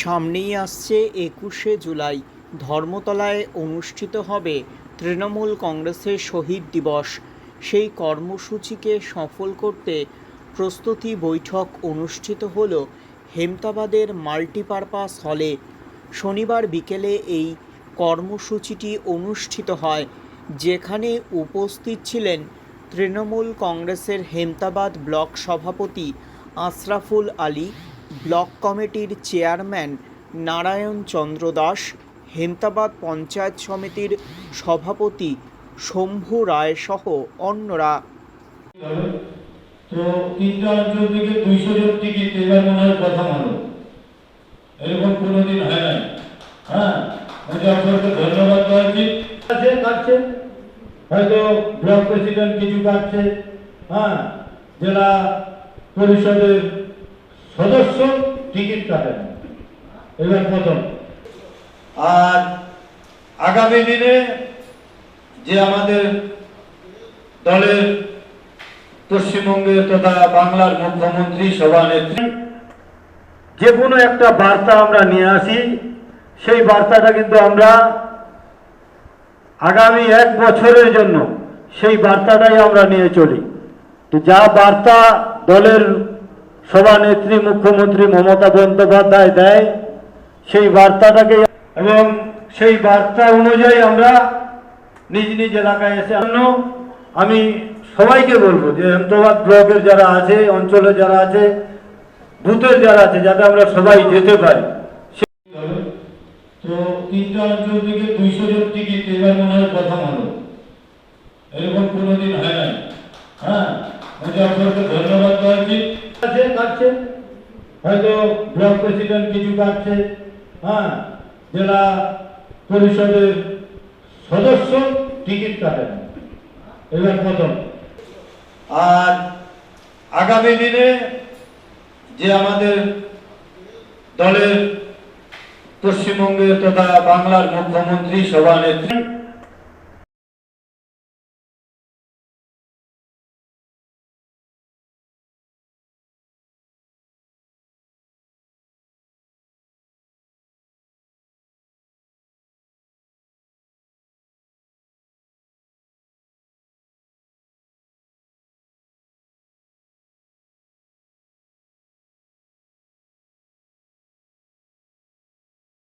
সামনেই আসছে একুশে জুলাই। ধর্মতলায় অনুষ্ঠিত হবে তৃণমূল কংগ্রেসের শহীদ দিবস। সেই কর্মসূচিকে সফল করতে প্রস্তুতি বৈঠক অনুষ্ঠিত হলো হেমতাবাদের মাল্টিপারপাস হলে। শনিবার বিকেলে এই কর্মসূচিটি অনুষ্ঠিত হয়, যেখানে উপস্থিত ছিলেন তৃণমূল কংগ্রেসের হেমতাবাদ ব্লক সভাপতি আশরাফুল আলী ব্লক কমিটির চেয়ারম্যান নারায়ণ চন্দ্র দাস, হেমতাবাদ পঞ্চায়েত সমিতির সভাপতি শম্ভু রায় সহ অন্যরা। তো অঞ্চল থেকে দুইশো জন টিকিট, এবার মনে এরকম কোনোদিন হয় নাই। হ্যাঁ? ধন্যবাদ আছে কাটছে, হয়তো ব্লক প্রেসিডেন্ট কিছু কাটছে। হ্যাঁ? জেলা পরিষদের সদস্য টিকিট কাটেন। এবার প্রথম। আর আগামী দিনে যে আমাদের দলের পশ্চিমবঙ্গের তথা বাংলার মুখ্যমন্ত্রী সভানেত্রী, যে কোনো একটা বার্তা আমরা নিয়ে আসি, সেই বার্তাটা কিন্তু আমরা আগামী এক বছরের জন্য সেই বার্তাটাই আমরা নিয়ে চলি। তো যা বার্তা দলের সভানেত্রী মুখ্যমন্ত্রী মমতা বন্দ্যোপাধ্যায় দেয়। সেই বার্তাটাকে এবং সেই বার্তা অনুযায়ী আমরা নিজ নিজ এলাকায় এসে আমি সবাইকে বলব যে আহমেদাবাদ ব্লকের যারা আছে, অঞ্চলে যারা আছে, বুথের যারা আছে, যাতে আমরা সবাই যেতে পারি। তো অঞ্চল থেকে দুইশো জন টিকিট এবার মনে হয় প্রথম হলো। এরকম কোনোদিন হয় হ্যাঁ? ধন্যবাদ দেওয়া উচিত। কাটছে হয়তো ব্লক প্রেসিডেন্ট কিছু কাটছে। হ্যাঁ জেলা পরিষদের সদস্য টিকিট কাটেন। এবার প্রথম। আর আগামী দিনে যে আমাদের দলের পশ্চিমবঙ্গের তথা বাংলার মুখ্যমন্ত্রী, সভানেত্রী